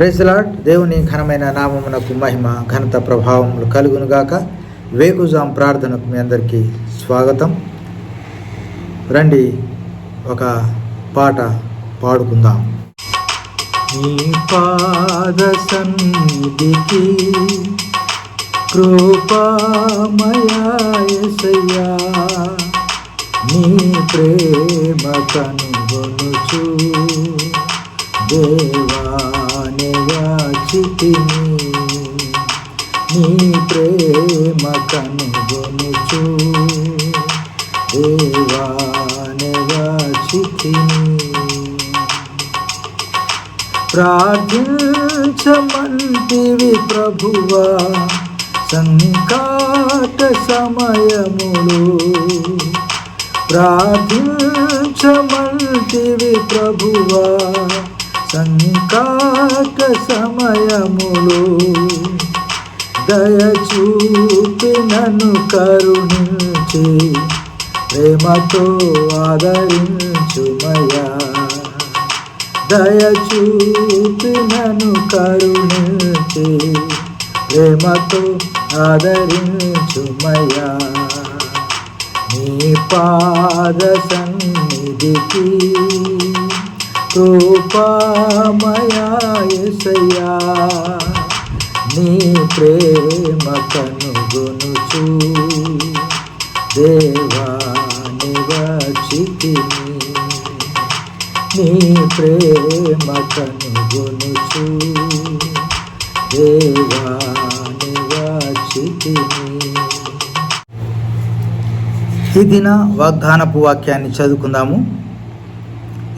ప్రైజ్లాడ్ దేవుని ఘనమైన నామమునకు మహిమ ఘనత ప్రభావములు కలుగునుగాక వేకుజాం ప్రార్థనకు మీ అందరికీ స్వాగతం. రండి ఒక పాట పాడుకుందాం. నీ పాద సన్నిధికి కృపామయాసయ్యా నీ ప్రేమ కనుగొనుచు దేవానివాచితిని నీ ప్రేమ కనుగొనుచు. దేవానివాచితిని ప్రార్థించమంటివి ప్రభువా సంకాట సమయములు. ప్రార్థించమంటివి ప్రభువా సంకాక సమయములు దయచూపి నన్ను కరుణించి ప్రేమతో ఆదరించుమయా. దయచూపి నన్ను కరుణించి ప్రేమతో ఆదరించుమయా. నీ పాద సన్నిధికి కృపామయాసయ్యా నీ ప్రేమ కనుగొనుచు. దేవా నివచితిని నీ ప్రేమ కనుగొనుచు. దేవా నివచితిని ఈ దిన వాగ్దానపు వాక్యాన్ని చదువుకుందాము.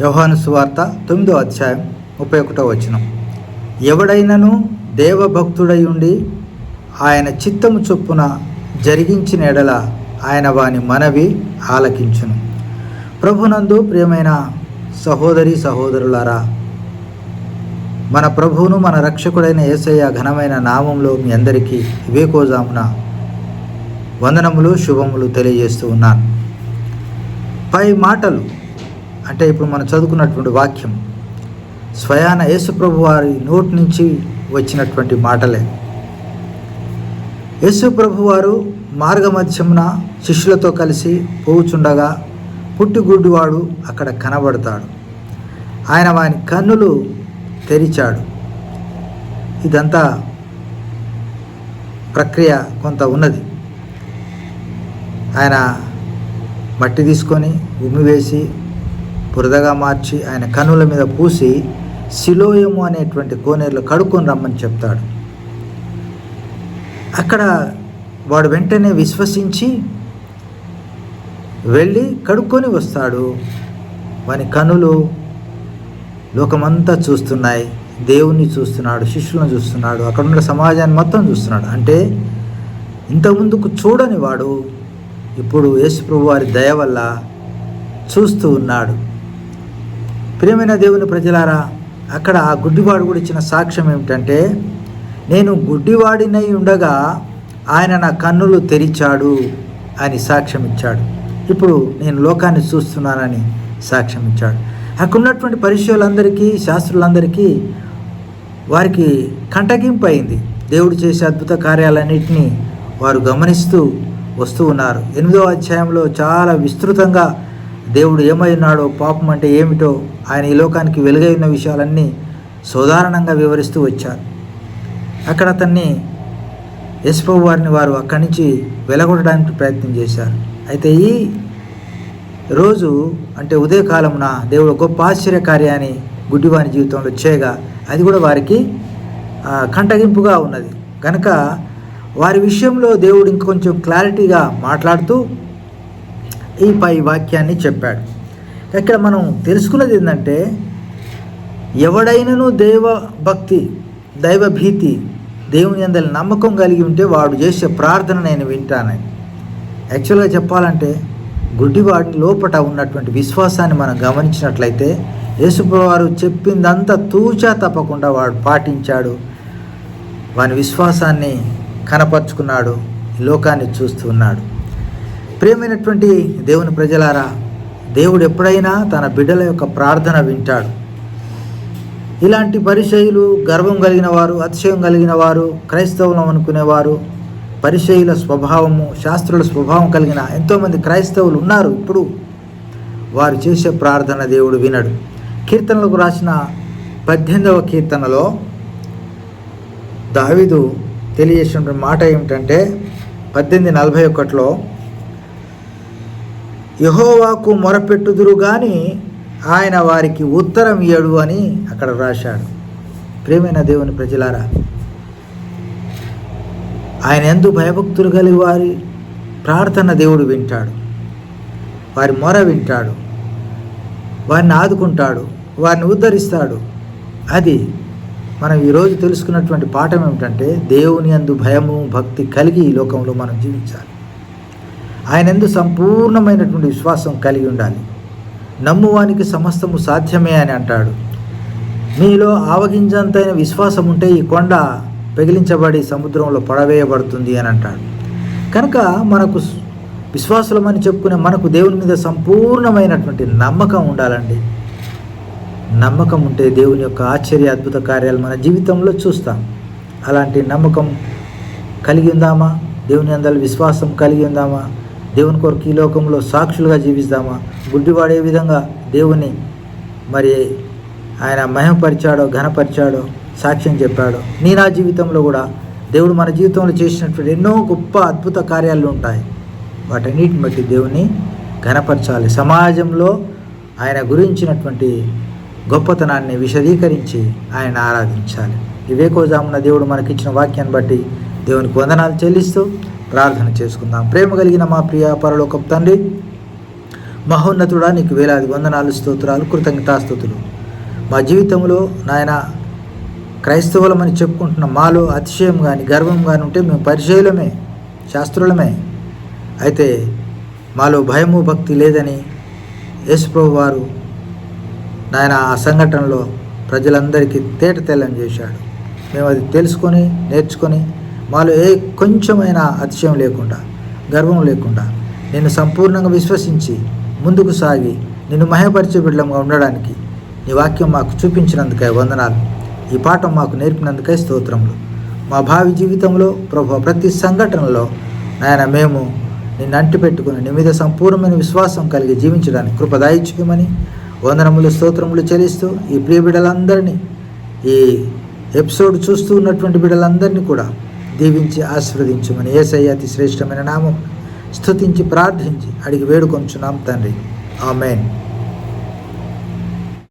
యోహాను సువార్త తొమ్మిదో అధ్యాయం ముప్పై ఒకటో వచనం. ఎవడైనను దేవభక్తుడై ఉండి ఆయన చిత్తము చొప్పున జరిగించిన ఎడల ఆయన వాని మనవి ఆలకించును. ప్రభునందు ప్రియమైన సహోదరి సహోదరులారా మన ప్రభువును మన రక్షకుడైన యేసయ్య ఘనమైన నామంలో మీ అందరికీ వివేకోజామున వందనములు శుభములు తెలియజేస్తూ ఉన్నాను. పై మాటలు అంటే ఇప్పుడు మనం చదువుకున్నటువంటి వాక్యం స్వయాన యేసుప్రభు వారి నోటి నుంచి వచ్చినటువంటి మాటలే. యేసుప్రభు వారు మార్గమధ్యమున శిష్యులతో కలిసి పోవుచుండగా పుట్టిగుడ్డివాడు అక్కడ కనబడతాడు. ఆయన వాని కన్నులు తెరిచాడు. ఇదంతా ప్రక్రియ కొంత ఉన్నది. ఆయన మట్టి తీసుకొని ఉమ్మి వేసి బురదగా మార్చి ఆయన కన్నుల మీద పూసి శిలోయము అనేటువంటి కోనేరులో కడుక్కొని రమ్మని చెప్తాడు. అక్కడ వాడు వెంటనే విశ్వసించి వెళ్ళి కడుక్కొని వస్తాడు. వాని కనులు లోకమంతా చూస్తున్నాయి. దేవుణ్ణి చూస్తున్నాడు శిష్యులను చూస్తున్నాడు అక్కడ ఉన్న సమాజాన్ని మొత్తం చూస్తున్నాడు. అంటే ఇంతకుముందుకు చూడని వాడు ఇప్పుడు యేసుప్రభు వారి దయ వల్ల చూస్తూ ఉన్నాడు. ప్రియమైన దేవుని ప్రజలారా అక్కడ ఆ గుడ్డివాడు కూడా ఇచ్చిన సాక్ష్యం ఏమిటంటే నేను గుడ్డివాడినై ఉండగా ఆయన నా కన్నులు తెరిచాడు అని సాక్ష్యం ఇచ్చాడు. ఇప్పుడు నేను లోకాన్ని చూస్తున్నానని సాక్ష్యం ఇచ్చాడు. అక్కడున్నటువంటి ఉన్నటువంటి శాస్త్రులందరికీ వారికి కంటగింపు అయింది. దేవుడు చేసే అద్భుత కార్యాలన్నింటినీ వారు గమనిస్తూ వస్తూ ఉన్నారు. ఎనిమిదో అధ్యాయంలో చాలా విస్తృతంగా దేవుడు ఏమై ఉన్నాడో పాపం అంటే ఏమిటో ఆయన ఈ లోకానికి వెలుగై ఉన్న విషయాలన్నీ సాధారణంగా వివరిస్తూ వచ్చారు. అక్కడ అతన్ని యశ్వబు వారిని వారు అక్కడి నుంచి వెలగొట్టడానికి ప్రయత్నం చేశారు. అయితే ఈ రోజు అంటే ఉదయకాలమున దేవుడు గొప్ప ఆశ్చర్య కార్యాన్ని గుడ్డివాని జీవితంలో చేయగా అది కూడా వారికి కంటగింపుగా ఉన్నది. కనుక వారి విషయంలో దేవుడు ఇంకొంచెం క్లారిటీగా మాట్లాడుతూ ఈ పై వాక్యాన్ని చెప్పాడు. ఇక్కడ మనం తెలుసుకున్నది ఏంటంటే ఎవడైనను దేవ భక్తి దైవ భీతి దేవుని అందరి నమ్మకం కలిగి ఉంటే వాడు చేసే ప్రార్థన నేను వింటానని. యాక్చువల్గా చెప్పాలంటే గుడ్డివాడి లోపట ఉన్నటువంటి విశ్వాసాన్ని మనం గమనించినట్లయితే యేసుప్రవారు చెప్పిందంతా తూచా తప్పకుండా వాడు పాటించాడు. వాని విశ్వాసాన్ని కనపరుచుకున్నాడు లోకాన్ని చూస్తూ ఉన్నాడు. ప్రియమైనటువంటి దేవుని ప్రజలారా దేవుడు ఎప్పుడైనా తన బిడ్డల యొక్క ప్రార్థన వింటాడు. ఇలాంటి పరిచయులు గర్వం కలిగిన వారు అతిశయం కలిగిన వారు క్రైస్తవులం అనుకునేవారు పరిచయుల స్వభావము శాస్త్రుల స్వభావం కలిగిన ఎంతోమంది క్రైస్తవులు ఉన్నారు ఇప్పుడు. వారు చేసే ప్రార్థన దేవుడు వినడు. కీర్తనలకు రాసిన పద్దెనిమిదవ కీర్తనలో దావిదు తెలియజేసిన మాట ఏమిటంటే పద్దెనిమిది నలభై ఒకటిలో యహోవాకు మొరపెట్టుదురు కానీ ఆయన వారికి ఉత్తరం ఇయ్యడు అని అక్కడ రాశాడు. ప్రేమైన దేవుని ప్రజలారా ఆయన ఎందు భయభక్తులు కలిగి వారి ప్రార్థన దేవుడు వింటాడు. వారి మొర వింటాడు. వారిని ఆదుకుంటాడు. వారిని ఉద్ధరిస్తాడు. అది మనం ఈరోజు తెలుసుకున్నటువంటి పాఠం ఏమిటంటే దేవుని అందు భయము భక్తి కలిగి ఈ లోకంలో మనం జీవించాలి. ఆయన ఎందు సంపూర్ణమైనటువంటి విశ్వాసం కలిగి ఉండాలి. నమ్మువానికి సమస్తము సాధ్యమే అని అంటాడు. మీలో ఆవగింజంతైన విశ్వాసం ఉంటే ఈ కొండ పెగిలించబడి సముద్రంలో పడవేయబడుతుంది అని అంటాడు. కనుక మనకు విశ్వాసులమని చెప్పుకునే మనకు దేవుని మీద సంపూర్ణమైనటువంటి నమ్మకం ఉండాలండి. నమ్మకం ఉంటే దేవుని యొక్క ఆశ్చర్య అద్భుత కార్యాలు మన జీవితంలో చూస్తాం. అలాంటి నమ్మకం కలిగి ఉందామా? దేవుని అందరి విశ్వాసం కలిగి ఉందామా? దేవుని కొరకు ఈ లోకంలో సాక్షులుగా జీవిస్తామా? గుడ్డివాడు ఏ విధంగా దేవుని మరి ఆయన మహిమపరిచాడో ఘనపరిచాడో సాక్ష్యం చెప్పాడో. నీ నా జీవితంలో కూడా దేవుడు మన జీవితంలో చేసినటువంటి ఎన్నో గొప్ప అద్భుత కార్యాలు ఉంటాయి. వాటన్నిటిని బట్టి దేవుని ఘనపరచాలి. సమాజంలో ఆయన గురించినటువంటి గొప్పతనాన్ని విశదీకరించి ఆయన ఆరాధించాలి. వివేకోజామున దేవుడు మనకిచ్చిన వాక్యాన్ని బట్టి దేవునికి వందనాలు చెల్లిస్తూ ప్రార్థన చేసుకుందాం. ప్రేమ కలిగిన మా ప్రియ పరలోకం తండ్రి మహోన్నతుడా నీకు వేలాది వందనాలు స్తోత్రాలు కృతజ్ఞతాస్తుతులు మా జీవితంలో నాయన క్రైస్తవులమని చెప్పుకుంటున్న మాలో అతిశయం కానీ గర్వం కానీ ఉంటే మేము పరిచయులమే శాస్త్రులమే. అయితే మాలో భయము భక్తి లేదని యేసుప్రభు వారు నాయన ఆ సంఘటనలో ప్రజలందరికీ తేట తెల్లని చేశాడు. మేము అది తెలుసుకొని నేర్చుకొని మాలో ఏ కొంచెమైన అతిశయం లేకుండా గర్వం లేకుండా నేను సంపూర్ణంగా విశ్వసించి ముందుకు సాగి నిన్ను మహపరిచే బిడ్డలంగా ఉండడానికి నీ వాక్యం మాకు చూపించినందుకై వందనాలు. ఈ పాఠం మాకు నేర్పినందుకై స్తోత్రములు. మా భావి జీవితంలో ప్రభు ప్రతి సంఘటనలో నాయన మేము నిన్ను అంటిపెట్టుకుని నీ మీద సంపూర్ణమైన విశ్వాసం కలిగి జీవించడానికి కృప దాయిచ్చుకోమని వందనములు స్తోత్రములు చెల్లిస్తూ ఈ ప్రియ బిడ్డలందరినీ ఈ ఎపిసోడ్ చూస్తూ ఉన్నటువంటి బిడ్డలందరినీ కూడా దీవించి ఆశీర్వదించమని ఏసయ్య అతి శ్రేష్టమైన నామం. స్థుతించి ప్రార్థించి అడిగి వేడుకొంచున్నాం తండ్రి. ఆమెన్.